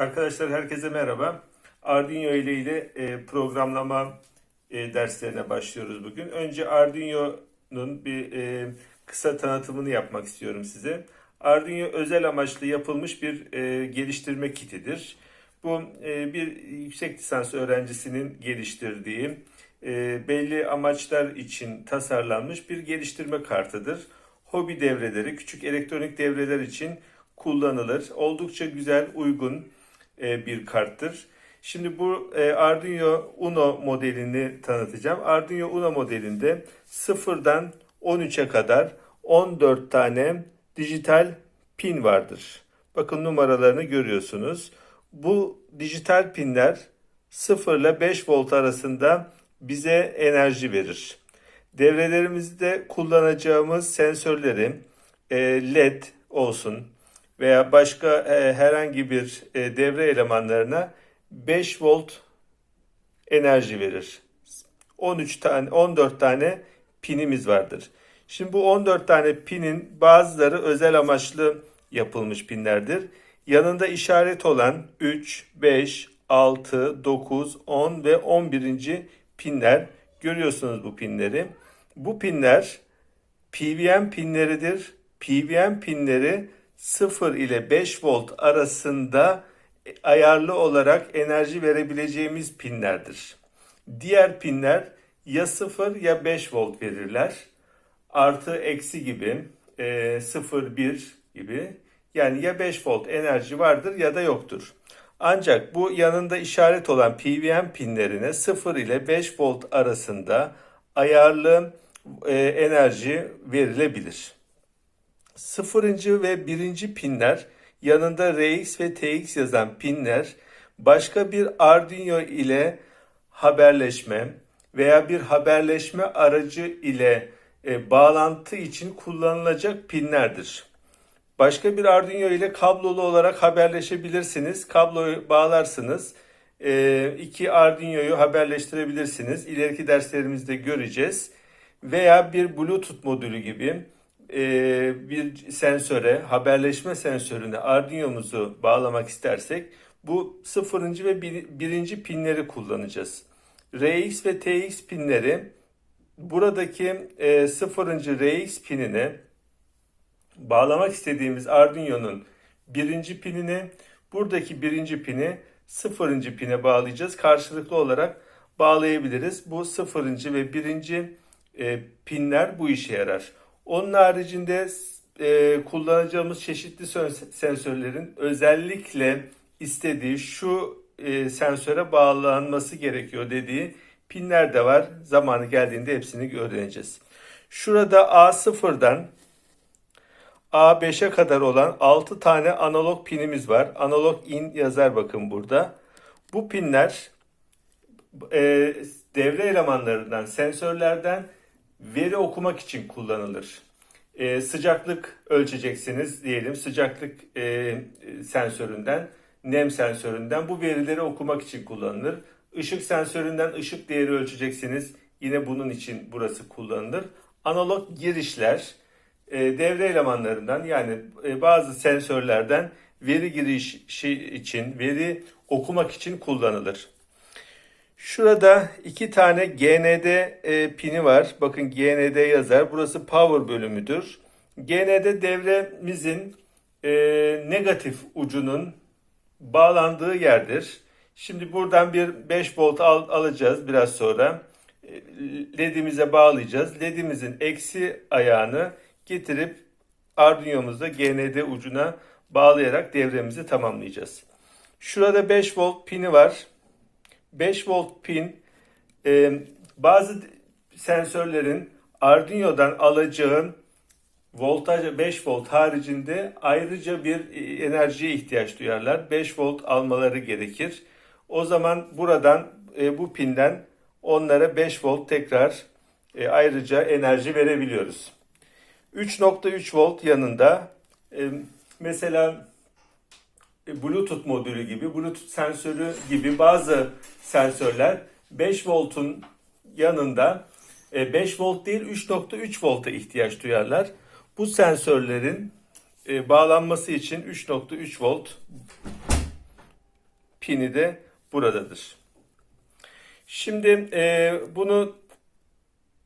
Arkadaşlar herkese merhaba. Arduino ile ile programlama e, derslerine başlıyoruz bugün. Önce Arduino'nun bir e, kısa tanıtımını yapmak istiyorum size. Arduino özel amaçlı yapılmış bir e, geliştirme kitidir. Bu bir yüksek lisans öğrencisinin geliştirdiği belli amaçlar için tasarlanmış bir geliştirme kartıdır. Hobi devreleri, küçük elektronik devreler için kullanılır. Oldukça güzel, uygun bir karttır. Şimdi bu e, Arduino Uno modelini tanıtacağım. Arduino Uno modelinde sıfırdan 13'e kadar 14 tane dijital pin vardır. Bakın numaralarını görüyorsunuz. Bu dijital pinler 0 ile 5 volt arasında bize enerji verir. Devrelerimizde kullanacağımız sensörleri e, LED olsun veya başka e, herhangi bir e, devre elemanlarına 5 volt enerji verir. 13 tane 14 tane pinimiz vardır. Şimdi bu 14 tane pinin bazıları özel amaçlı yapılmış pinlerdir. Yanında işaret olan 3, 5, 6, 9, 10 ve 11. pinler görüyorsunuz bu pinleri. Bu pinler PWM pinleridir. PWM pinleri 0 ile 5 volt arasında ayarlı olarak enerji verebileceğimiz pinlerdir. Diğer pinler ya 0 ya 5 volt verirler. Artı eksi gibi, e, 0 1 gibi. Yani ya 5 volt enerji vardır ya da yoktur. Ancak bu yanında işaret olan PWM pinlerine 0 ile 5 volt arasında ayarlı e, enerji verilebilir. Sıfırıncı ve birinci pinler yanında RX ve TX yazan pinler başka bir Arduino ile haberleşme veya bir haberleşme aracı ile e, bağlantı için kullanılacak pinlerdir. Başka bir Arduino ile kablolu olarak haberleşebilirsiniz. Kabloyu bağlarsınız. E, iki Arduino'yu haberleştirebilirsiniz. İleriki derslerimizde göreceğiz. Veya bir Bluetooth modülü gibi e, bir sensöre, haberleşme sensörüne Arduino'muzu bağlamak istersek bu sıfırıncı ve bir, birinci pinleri kullanacağız. RX ve TX pinleri buradaki e, sıfırıncı RX pinine bağlamak istediğimiz Arduino'nun birinci pinini buradaki birinci pini sıfırıncı pine bağlayacağız. Karşılıklı olarak bağlayabiliriz. Bu sıfırıncı ve birinci e, pinler bu işe yarar. Onun haricinde e, kullanacağımız çeşitli sensörlerin özellikle istediği şu e, sensöre bağlanması gerekiyor dediği pinler de var. Zamanı geldiğinde hepsini öğreneceğiz. Şurada A0'dan A5'e kadar olan 6 tane analog pinimiz var. Analog in yazar bakın burada. Bu pinler e, devre elemanlarından, sensörlerden veri okumak için kullanılır. E, sıcaklık ölçeceksiniz diyelim sıcaklık e, sensöründen, nem sensöründen bu verileri okumak için kullanılır. Işık sensöründen ışık değeri ölçeceksiniz. Yine bunun için burası kullanılır. Analog girişler e, devre elemanlarından yani e, bazı sensörlerden veri girişi için, veri okumak için kullanılır. Şurada iki tane GND e, pini var. Bakın GND yazar. Burası power bölümüdür. GND devremizin e, negatif ucunun bağlandığı yerdir. Şimdi buradan bir 5 volt al, alacağız biraz sonra. E, LED'imize bağlayacağız. LED'imizin eksi ayağını getirip Arduino'muzda GND ucuna bağlayarak devremizi tamamlayacağız. Şurada 5 volt pini var. 5 volt pin e, bazı sensörlerin Arduino'dan alacağın voltaj 5 volt haricinde ayrıca bir e, enerjiye ihtiyaç duyarlar. 5 volt almaları gerekir. O zaman buradan e, bu pinden onlara 5 volt tekrar e, ayrıca enerji verebiliyoruz. 3.3 volt yanında e, mesela Bluetooth modülü gibi, Bluetooth sensörü gibi bazı sensörler 5 voltun yanında 5 e, volt değil 3.3 volta ihtiyaç duyarlar. Bu sensörlerin e, bağlanması için 3.3 volt pini de buradadır. Şimdi e, bunu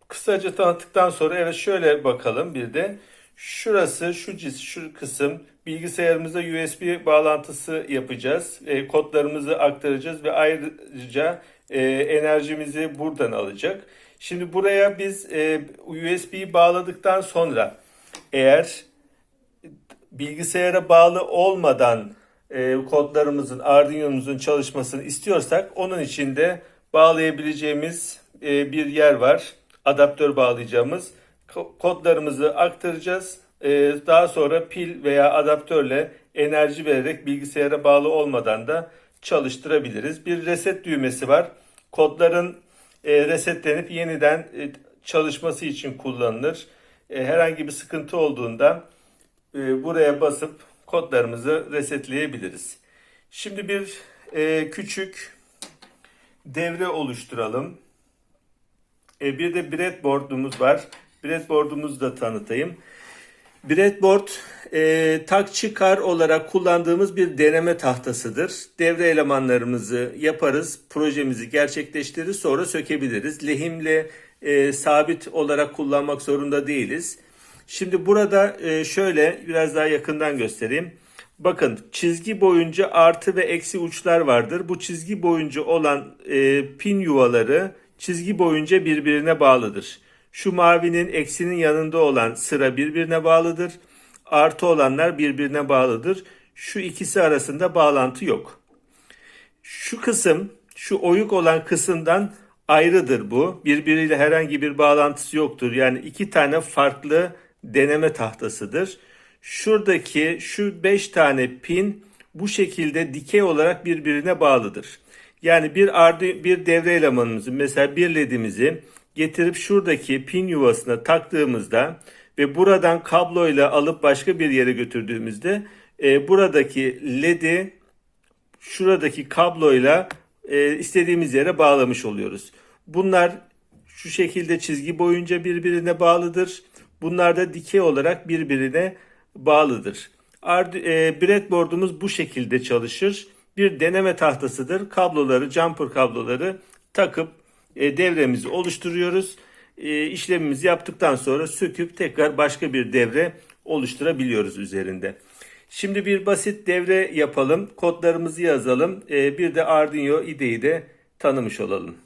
kısaca tanıttıktan sonra evet şöyle bakalım bir de. Şurası şu cis şu kısım bilgisayarımıza USB bağlantısı yapacağız. E, kodlarımızı aktaracağız ve ayrıca e, enerjimizi buradan alacak. Şimdi buraya biz e, USB'yi bağladıktan sonra eğer bilgisayara bağlı olmadan e, kodlarımızın, Arduino'muzun çalışmasını istiyorsak onun için de bağlayabileceğimiz e, bir yer var. Adaptör bağlayacağımız. Ko- Kodlarımızı aktaracağız. E, daha sonra pil veya adaptörle enerji vererek bilgisayara bağlı olmadan da çalıştırabiliriz. Bir reset düğmesi var. Kodların e, resetlenip yeniden e, çalışması için kullanılır. E, herhangi bir sıkıntı olduğunda buraya basıp kodlarımızı resetleyebiliriz. Şimdi bir küçük devre oluşturalım. Bir de breadboard'umuz var. Breadboard'umuzu da tanıtayım. Breadboard e, tak çıkar olarak kullandığımız bir deneme tahtasıdır. Devre elemanlarımızı yaparız, projemizi gerçekleştiririz, sonra sökebiliriz. Lehimle e, sabit olarak kullanmak zorunda değiliz. Şimdi burada e, şöyle biraz daha yakından göstereyim. Bakın çizgi boyunca artı ve eksi uçlar vardır. Bu çizgi boyunca olan e, pin yuvaları çizgi boyunca birbirine bağlıdır. Şu mavinin eksinin yanında olan sıra birbirine bağlıdır. Artı olanlar birbirine bağlıdır. Şu ikisi arasında bağlantı yok. Şu kısım, şu oyuk olan kısımdan ayrıdır bu. Birbiriyle herhangi bir bağlantısı yoktur. Yani iki tane farklı deneme tahtasıdır. Şuradaki şu 5 tane pin bu şekilde dikey olarak birbirine bağlıdır. Yani bir ardı bir devre elemanımızı mesela bir ledimizi getirip şuradaki pin yuvasına taktığımızda ve buradan kabloyla alıp başka bir yere götürdüğümüzde e, buradaki ledi şuradaki kabloyla e, istediğimiz yere bağlamış oluyoruz. Bunlar şu şekilde çizgi boyunca birbirine bağlıdır. Bunlar da dikey olarak birbirine bağlıdır. E, breadboard'umuz bu şekilde çalışır. Bir deneme tahtasıdır. Kabloları, jumper kabloları takıp e, devremizi oluşturuyoruz. E, işlemimizi yaptıktan sonra söküp tekrar başka bir devre oluşturabiliyoruz üzerinde. Şimdi bir basit devre yapalım. Kodlarımızı yazalım. E, bir de Arduino IDE'yi de tanımış olalım.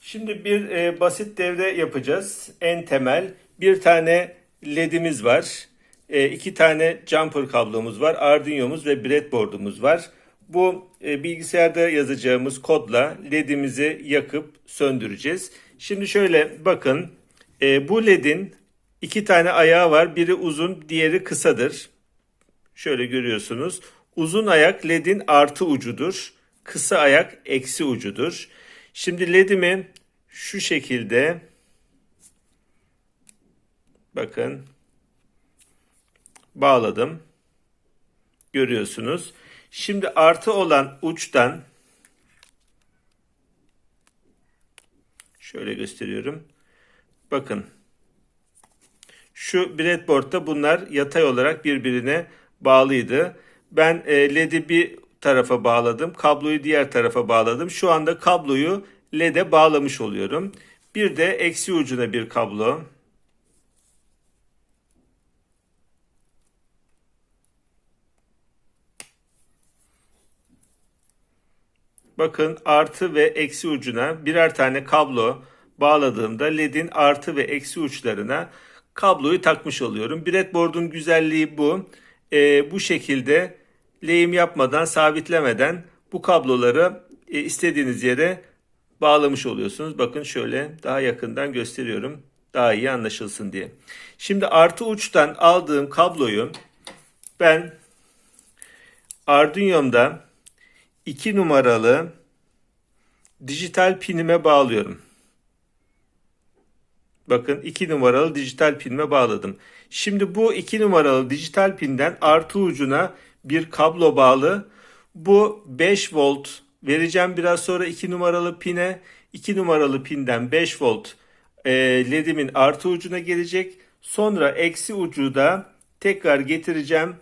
Şimdi bir e, basit devre yapacağız. En temel bir tane ledimiz var. E, iki tane jumper kablomuz var. Arduino'muz ve breadboard'umuz var. Bu e, bilgisayarda yazacağımız kodla ledimizi yakıp söndüreceğiz. Şimdi şöyle bakın. E, bu ledin iki tane ayağı var. Biri uzun, diğeri kısadır. Şöyle görüyorsunuz. Uzun ayak ledin artı ucudur. Kısa ayak eksi ucudur. Şimdi ledimi şu şekilde bakın bağladım. Görüyorsunuz. Şimdi artı olan uçtan şöyle gösteriyorum. Bakın şu breadboard'da bunlar yatay olarak birbirine bağlıydı. Ben e, LED'i bir tarafa bağladım. Kabloyu diğer tarafa bağladım. Şu anda kabloyu LED'e bağlamış oluyorum. Bir de eksi ucuna bir kablo. Bakın artı ve eksi ucuna birer tane kablo bağladığımda LED'in artı ve eksi uçlarına kabloyu takmış oluyorum. Breadboard'un güzelliği bu. Ee, bu şekilde lehim yapmadan, sabitlemeden bu kabloları e, istediğiniz yere bağlamış oluyorsunuz. Bakın şöyle daha yakından gösteriyorum. Daha iyi anlaşılsın diye. Şimdi artı uçtan aldığım kabloyu ben Arduino'mda 2 numaralı dijital pinime bağlıyorum. Bakın 2 numaralı dijital pinime bağladım. Şimdi bu 2 numaralı dijital pinden artı ucuna bir kablo bağlı. Bu 5 volt vereceğim biraz sonra 2 numaralı pine. 2 numaralı pinden 5 volt e, ledimin artı ucuna gelecek. Sonra eksi ucu da tekrar getireceğim.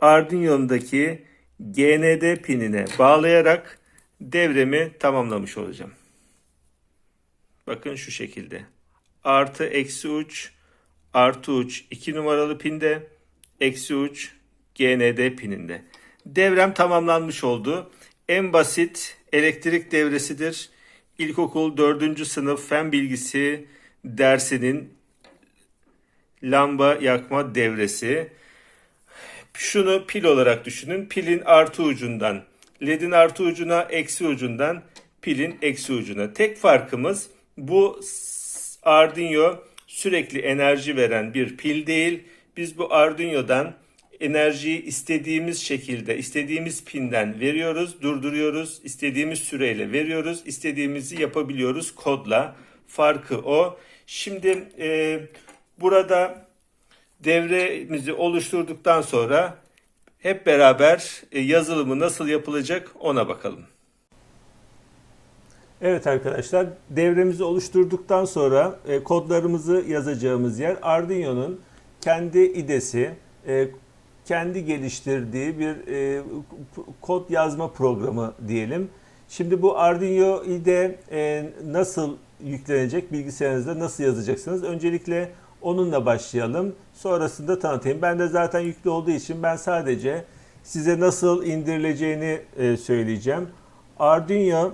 Arduino'daki GND pinine bağlayarak devremi tamamlamış olacağım. Bakın şu şekilde. Artı eksi uç artı uç 2 numaralı pinde eksi uç GND pininde. Devrem tamamlanmış oldu. En basit elektrik devresidir. İlkokul 4. sınıf fen bilgisi dersinin lamba yakma devresi. Şunu pil olarak düşünün. Pilin artı ucundan, ledin artı ucuna, eksi ucundan, pilin eksi ucuna. Tek farkımız bu Arduino sürekli enerji veren bir pil değil. Biz bu Arduino'dan enerjiyi istediğimiz şekilde, istediğimiz pinden veriyoruz, durduruyoruz, istediğimiz süreyle veriyoruz, istediğimizi yapabiliyoruz kodla. Farkı o. Şimdi e, burada devremizi oluşturduktan sonra hep beraber e, yazılımı nasıl yapılacak ona bakalım. Evet arkadaşlar devremizi oluşturduktan sonra e, kodlarımızı yazacağımız yer Arduino'nun kendi idesi, e, kendi geliştirdiği bir kod yazma programı diyelim. Şimdi bu Arduino IDE nasıl yüklenecek, bilgisayarınızda nasıl yazacaksınız? Öncelikle onunla başlayalım. Sonrasında tanıtayım. Ben de zaten yüklü olduğu için ben sadece size nasıl indirileceğini e, söyleyeceğim. Arduino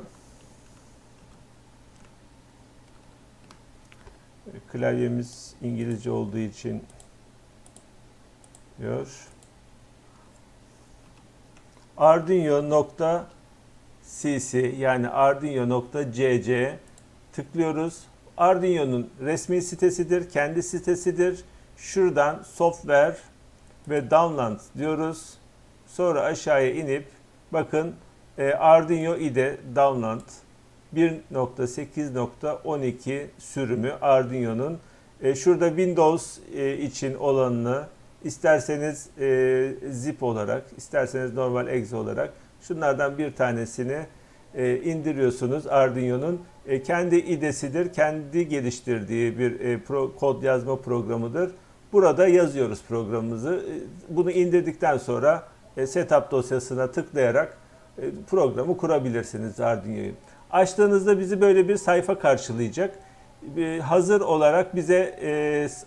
klavyemiz İngilizce olduğu için diyor. Arduino.cc yani Arduino.cc tıklıyoruz. Arduino'nun resmi sitesidir, kendi sitesidir. Şuradan software ve download diyoruz. Sonra aşağıya inip bakın e, Arduino IDE download 1.8.12 sürümü Arduino'nun. E, şurada Windows e, için olanını isterseniz e, zip olarak, isterseniz normal exe olarak şunlardan bir tanesini e, indiriyorsunuz Arduino'nun. E, kendi idesidir, kendi geliştirdiği bir e, pro, kod yazma programıdır. Burada yazıyoruz programımızı. E, bunu indirdikten sonra setup dosyasına tıklayarak programı kurabilirsiniz Arduino'yu. Açtığınızda bizi böyle bir sayfa karşılayacak. Hazır olarak bize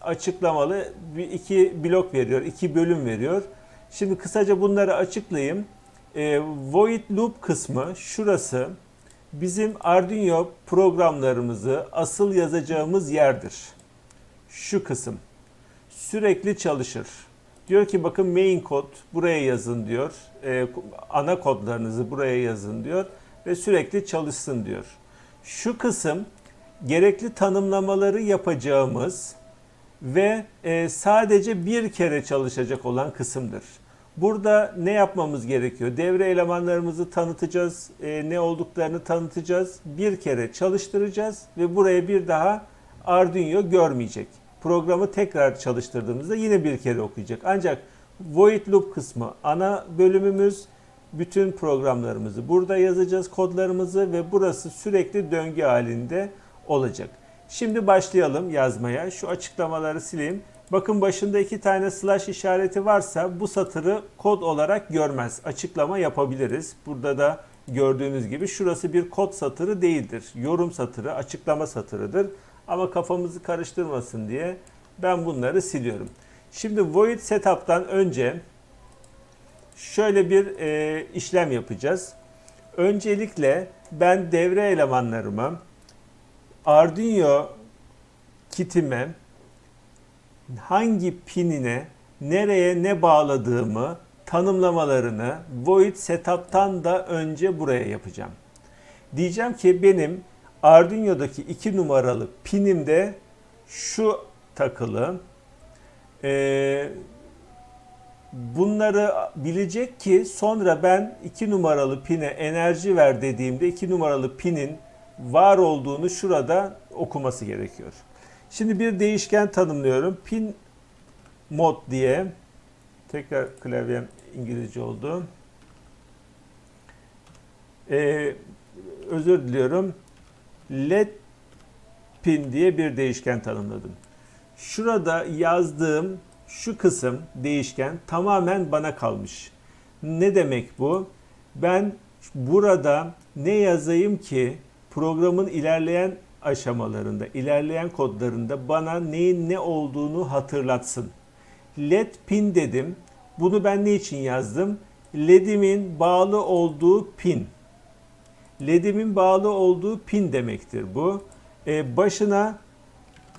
açıklamalı iki blok veriyor, iki bölüm veriyor. Şimdi kısaca bunları açıklayayım. Void Loop kısmı şurası bizim Arduino programlarımızı asıl yazacağımız yerdir. Şu kısım sürekli çalışır. Diyor ki bakın main kod buraya yazın diyor. E, ana kodlarınızı buraya yazın diyor ve sürekli çalışsın diyor. Şu kısım gerekli tanımlamaları yapacağımız ve e, sadece bir kere çalışacak olan kısımdır. Burada ne yapmamız gerekiyor? Devre elemanlarımızı tanıtacağız, e, ne olduklarını tanıtacağız, bir kere çalıştıracağız ve buraya bir daha Arduino görmeyecek. Programı tekrar çalıştırdığımızda yine bir kere okuyacak. Ancak void loop kısmı ana bölümümüz bütün programlarımızı burada yazacağız kodlarımızı ve burası sürekli döngü halinde olacak. Şimdi başlayalım yazmaya. Şu açıklamaları sileyim. Bakın başında iki tane slash işareti varsa bu satırı kod olarak görmez. Açıklama yapabiliriz. Burada da gördüğünüz gibi şurası bir kod satırı değildir. Yorum satırı, açıklama satırıdır. Ama kafamızı karıştırmasın diye ben bunları siliyorum. Şimdi void setup'tan önce şöyle bir e, işlem yapacağız. Öncelikle ben devre elemanlarımı Arduino kitime hangi pinine nereye ne bağladığımı tanımlamalarını void setup'tan da önce buraya yapacağım. Diyeceğim ki benim Arduino'daki 2 numaralı pinimde şu takılı. Ee, bunları bilecek ki sonra ben 2 numaralı pine enerji ver dediğimde 2 numaralı pinin var olduğunu şurada okuması gerekiyor. Şimdi bir değişken tanımlıyorum. Pin mod diye. Tekrar klavyem İngilizce oldu. Ee, özür diliyorum. Let pin diye bir değişken tanımladım. Şurada yazdığım şu kısım değişken tamamen bana kalmış. Ne demek bu? Ben burada ne yazayım ki programın ilerleyen aşamalarında, ilerleyen kodlarında bana neyin ne olduğunu hatırlatsın. LED pin dedim. Bunu ben ne için yazdım? LED'imin bağlı olduğu pin. LED'imin bağlı olduğu pin demektir bu. Ee, başına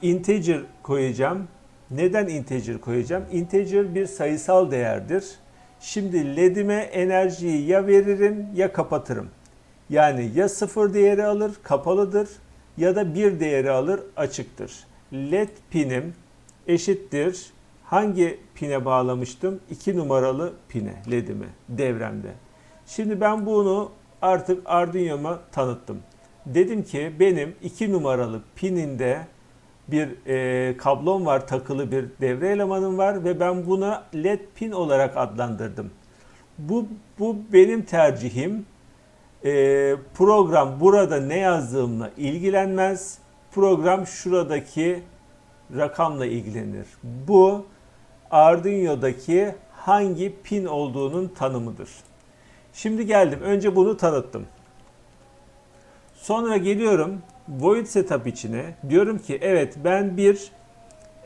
integer koyacağım. Neden integer koyacağım? Integer bir sayısal değerdir. Şimdi LED'ime enerjiyi ya veririm ya kapatırım. Yani ya sıfır değeri alır kapalıdır ya da bir değeri alır açıktır. LED pinim eşittir. Hangi pine bağlamıştım? 2 numaralı pine LED'imi devremde. Şimdi ben bunu artık Arduino'ma tanıttım. Dedim ki benim 2 numaralı pininde bir e, kablom var, takılı bir devre elemanım var ve ben buna LED pin olarak adlandırdım. Bu, bu benim tercihim. E, program burada ne yazdığımla ilgilenmez. Program şuradaki rakamla ilgilenir. Bu Arduino'daki hangi pin olduğunun tanımıdır. Şimdi geldim. Önce bunu tanıttım. Sonra geliyorum void setup içine. Diyorum ki evet ben bir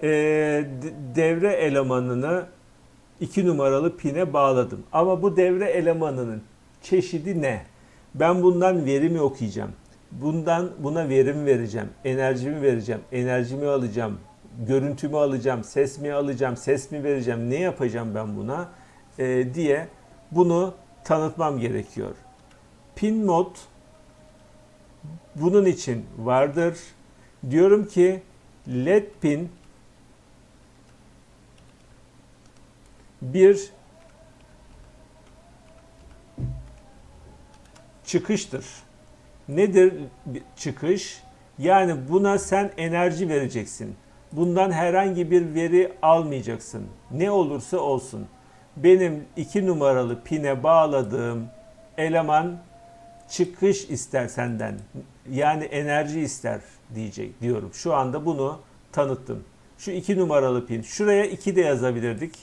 e, devre elemanını 2 numaralı pine bağladım. Ama bu devre elemanının çeşidi ne? Ben bundan verimi okuyacağım. Bundan buna verim vereceğim. Enerjimi vereceğim. Enerjimi alacağım. Görüntümü alacağım. Ses mi alacağım? Ses mi vereceğim? Ne yapacağım ben buna? E, diye bunu tanıtmam gerekiyor. Pin mod bunun için vardır. Diyorum ki LED pin bir çıkıştır. Nedir çıkış? Yani buna sen enerji vereceksin. Bundan herhangi bir veri almayacaksın. Ne olursa olsun. Benim iki numaralı pine bağladığım eleman çıkış ister senden. Yani enerji ister diyecek diyorum. Şu anda bunu tanıttım. Şu iki numaralı pin. Şuraya iki de yazabilirdik.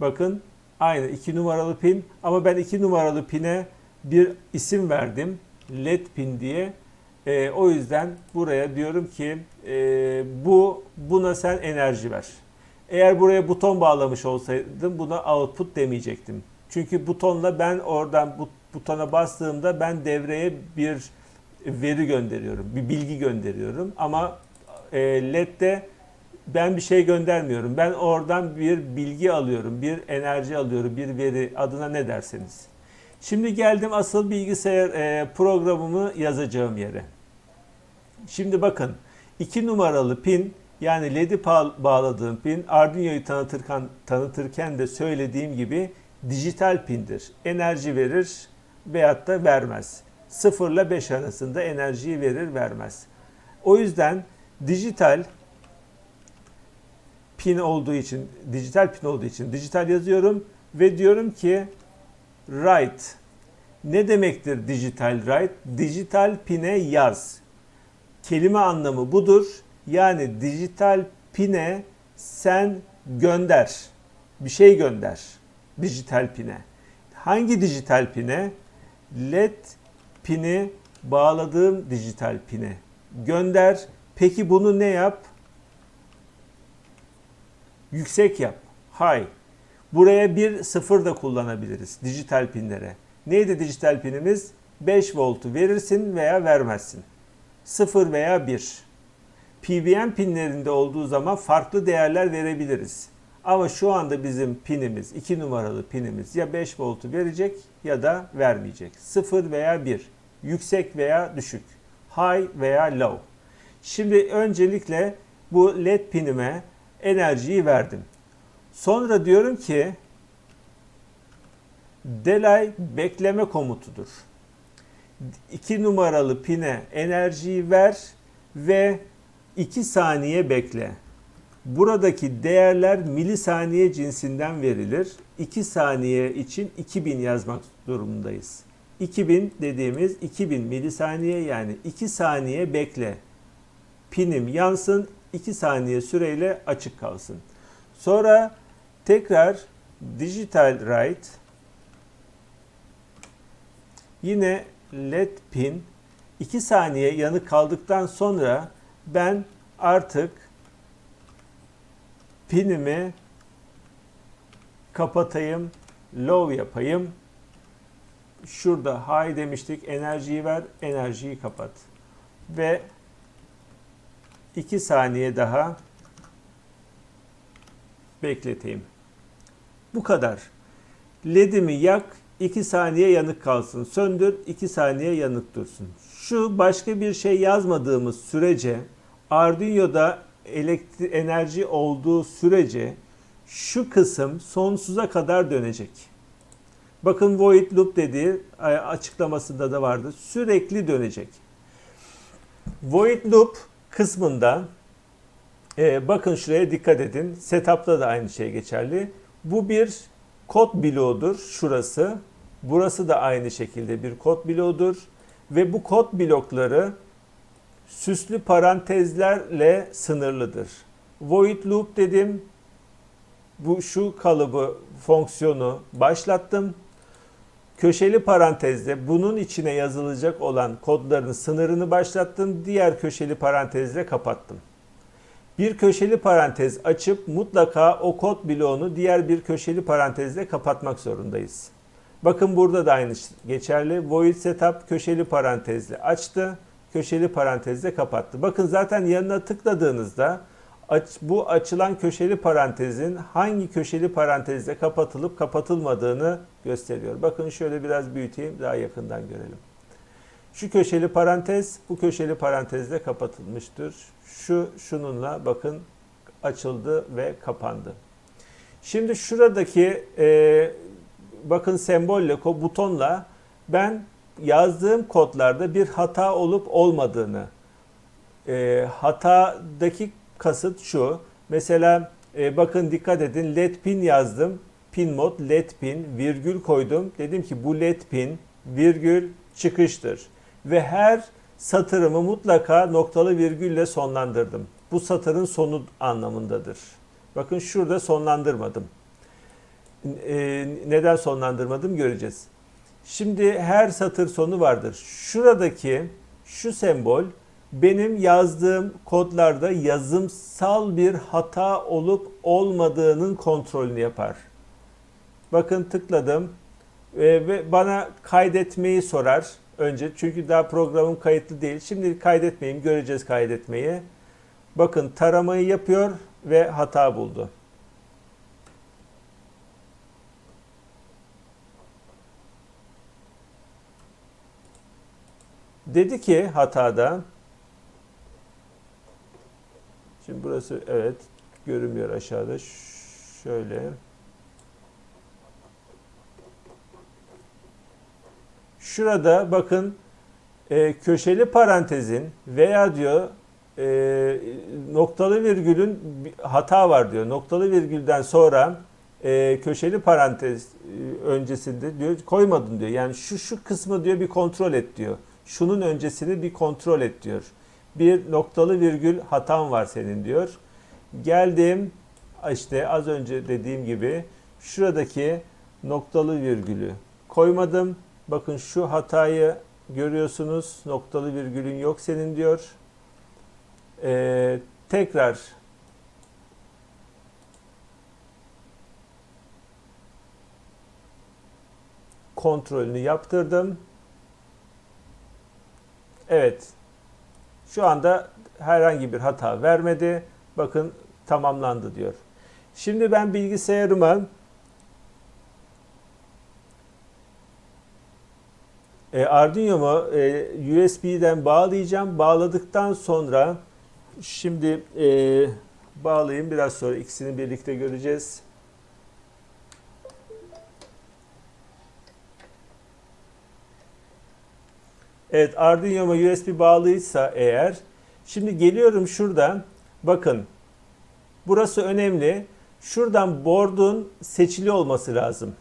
Bakın aynı iki numaralı pin ama ben iki numaralı pine bir isim verdim. LED pin diye. Ee, o yüzden buraya diyorum ki e, bu buna sen enerji ver. Eğer buraya buton bağlamış olsaydım buna output demeyecektim. Çünkü butonla ben oradan bu butona bastığımda ben devreye bir veri gönderiyorum, bir bilgi gönderiyorum. Ama e, LED'de ben bir şey göndermiyorum. Ben oradan bir bilgi alıyorum, bir enerji alıyorum, bir veri adına ne derseniz. Şimdi geldim asıl bilgisayar e, programımı yazacağım yere. Şimdi bakın 2 numaralı pin yani LED'i bağladığım pin Arduino'yu tanıtırken, tanıtırken de söylediğim gibi dijital pindir. Enerji verir veyahut da vermez. 0 ile 5 arasında enerjiyi verir vermez. O yüzden dijital pin olduğu için, dijital pin olduğu için dijital yazıyorum ve diyorum ki write. Ne demektir dijital write? Dijital pine yaz. Kelime anlamı budur. Yani dijital pine sen gönder. Bir şey gönder. Dijital pine. Hangi dijital pine? LED pini bağladığım dijital pine gönder. Peki bunu ne yap? Yüksek yap. High. Buraya bir sıfır da kullanabiliriz dijital pinlere. Neydi dijital pinimiz? 5 voltu verirsin veya vermezsin. 0 veya 1. PWM pinlerinde olduğu zaman farklı değerler verebiliriz. Ama şu anda bizim pinimiz, 2 numaralı pinimiz ya 5 voltu verecek ya da vermeyecek. 0 veya 1. Yüksek veya düşük. High veya low. Şimdi öncelikle bu led pinime enerjiyi verdim. Sonra diyorum ki delay bekleme komutudur. 2 numaralı pine enerjiyi ver ve 2 saniye bekle. Buradaki değerler milisaniye cinsinden verilir. 2 saniye için 2000 yazmak durumundayız. 2000 dediğimiz 2000 milisaniye yani 2 saniye bekle. Pinim yansın 2 saniye süreyle açık kalsın. Sonra tekrar digital write Yine led pin 2 saniye yanık kaldıktan sonra ben artık pinimi kapatayım, low yapayım. Şurada high demiştik, enerjiyi ver, enerjiyi kapat. Ve 2 saniye daha bekleteyim. Bu kadar. LED'imi yak, 2 saniye yanık kalsın. Söndür, 2 saniye yanık dursun. Şu başka bir şey yazmadığımız sürece Arduino'da elektri enerji olduğu sürece şu kısım sonsuza kadar dönecek. Bakın void loop dediği açıklamasında da vardı. Sürekli dönecek. Void loop kısmında e, bakın şuraya dikkat edin. Setup'ta da aynı şey geçerli. Bu bir kod bloğudur şurası. Burası da aynı şekilde bir kod bloğudur. Ve bu kod blokları süslü parantezlerle sınırlıdır. Void loop dedim. Bu şu kalıbı fonksiyonu başlattım. Köşeli parantezle bunun içine yazılacak olan kodların sınırını başlattım. Diğer köşeli parantezle kapattım. Bir köşeli parantez açıp mutlaka o kod bloğunu diğer bir köşeli parantezle kapatmak zorundayız. Bakın burada da aynı geçerli. Void setup köşeli parantezle açtı, köşeli parantezle kapattı. Bakın zaten yanına tıkladığınızda aç, bu açılan köşeli parantezin hangi köşeli parantezle kapatılıp kapatılmadığını gösteriyor. Bakın şöyle biraz büyüteyim daha yakından görelim. Şu köşeli parantez bu köşeli parantezle kapatılmıştır. Şu şununla bakın açıldı ve kapandı. Şimdi şuradaki e, bakın sembolle, butonla ben yazdığım kodlarda bir hata olup olmadığını e, hatadaki kasıt şu. Mesela e, bakın dikkat edin led pin yazdım. Pin mod led pin virgül koydum. Dedim ki bu led pin virgül çıkıştır. Ve her satırımı mutlaka noktalı virgülle sonlandırdım. Bu satırın sonu anlamındadır. Bakın şurada sonlandırmadım. E, neden sonlandırmadım göreceğiz. Şimdi her satır sonu vardır. Şuradaki şu sembol benim yazdığım kodlarda yazımsal bir hata olup olmadığının kontrolünü yapar. Bakın tıkladım e, ve bana kaydetmeyi sorar önce. Çünkü daha programım kayıtlı değil. Şimdi kaydetmeyeyim, göreceğiz kaydetmeyi. Bakın taramayı yapıyor ve hata buldu. Dedi ki hatada Şimdi burası evet görünmüyor aşağıda. Şöyle. Şurada bakın e, köşeli parantezin veya diyor e, noktalı virgülün hata var diyor. Noktalı virgülden sonra e, köşeli parantez e, öncesinde diyor koymadın diyor. Yani şu şu kısmı diyor bir kontrol et diyor. Şunun öncesini bir kontrol et diyor bir noktalı virgül hatan var senin diyor. Geldim işte az önce dediğim gibi şuradaki noktalı virgülü koymadım. Bakın şu hatayı görüyorsunuz. Noktalı virgülün yok senin diyor. Ee, tekrar kontrolünü yaptırdım. Evet şu anda herhangi bir hata vermedi. Bakın tamamlandı diyor. Şimdi ben bilgisayarıma e, Arduino'mu e, USB'den bağlayacağım. Bağladıktan sonra şimdi e, bağlayayım. Biraz sonra ikisini birlikte göreceğiz. Evet Arduino'ma USB bağlıysa eğer şimdi geliyorum şuradan bakın burası önemli. Şuradan board'un seçili olması lazım.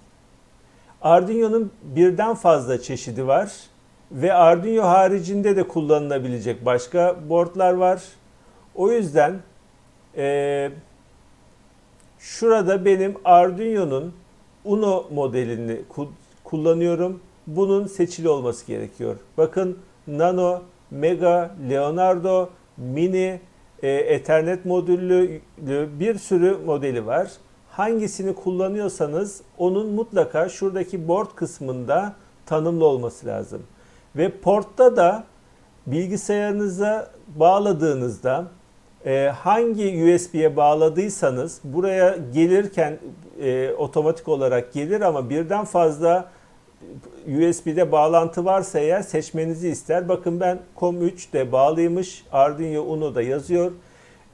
Arduino'nun birden fazla çeşidi var ve Arduino haricinde de kullanılabilecek başka boardlar var. O yüzden e, şurada benim Arduino'nun Uno modelini kullanıyorum bunun seçili olması gerekiyor. Bakın Nano, Mega, Leonardo, Mini, e, Ethernet modüllü bir sürü modeli var. Hangisini kullanıyorsanız onun mutlaka şuradaki board kısmında tanımlı olması lazım. Ve portta da bilgisayarınıza bağladığınızda e, hangi USB'ye bağladıysanız buraya gelirken e, otomatik olarak gelir ama birden fazla USB'de bağlantı varsa eğer seçmenizi ister. Bakın ben COM3'de bağlıymış. Arduino Uno'da yazıyor.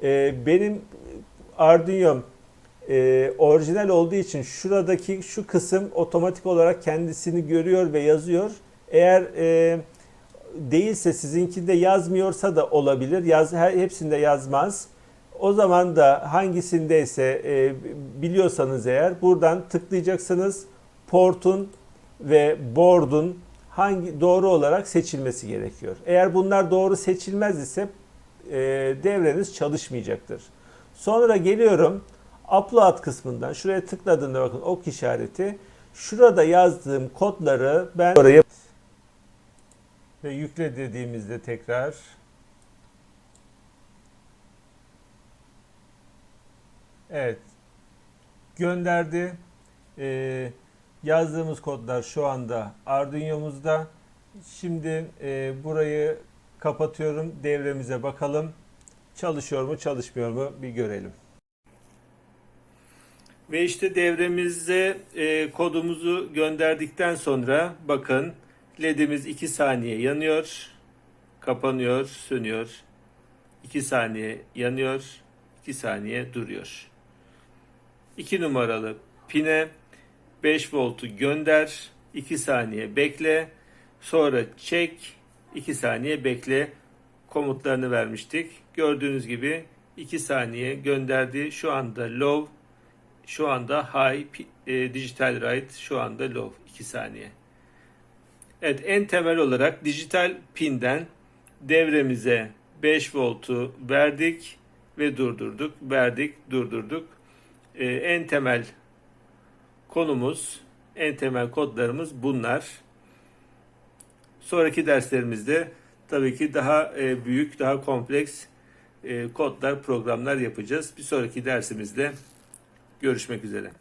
E, benim Arduino'm e, orijinal olduğu için şuradaki şu kısım otomatik olarak kendisini görüyor ve yazıyor. Eğer e, değilse sizinkinde yazmıyorsa da olabilir. Yaz, her, hepsinde yazmaz. O zaman da hangisindeyse e, biliyorsanız eğer buradan tıklayacaksınız. Portun ve board'un hangi doğru olarak seçilmesi gerekiyor. Eğer bunlar doğru seçilmez ise e, devreniz çalışmayacaktır. Sonra geliyorum upload kısmından şuraya tıkladığımda bakın ok işareti. Şurada yazdığım kodları ben oraya ve yükle dediğimizde tekrar Evet. Gönderdi. Ee, yazdığımız kodlar şu anda Arduino'muzda. Şimdi e, burayı kapatıyorum. Devremize bakalım. Çalışıyor mu çalışmıyor mu bir görelim. Ve işte devremize e, kodumuzu gönderdikten sonra bakın ledimiz 2 saniye yanıyor, kapanıyor, sönüyor. 2 saniye yanıyor, 2 saniye duruyor. 2 numaralı pine 5 voltu gönder, 2 saniye bekle, sonra çek, 2 saniye bekle komutlarını vermiştik. Gördüğünüz gibi 2 saniye gönderdi. Şu anda low, şu anda high, e, digital write şu anda low 2 saniye. Evet en temel olarak dijital pinden devremize 5 voltu verdik ve durdurduk. Verdik, durdurduk. Ee, en temel konumuz, en temel kodlarımız bunlar. Sonraki derslerimizde tabii ki daha e, büyük, daha kompleks e, kodlar, programlar yapacağız. Bir sonraki dersimizde görüşmek üzere.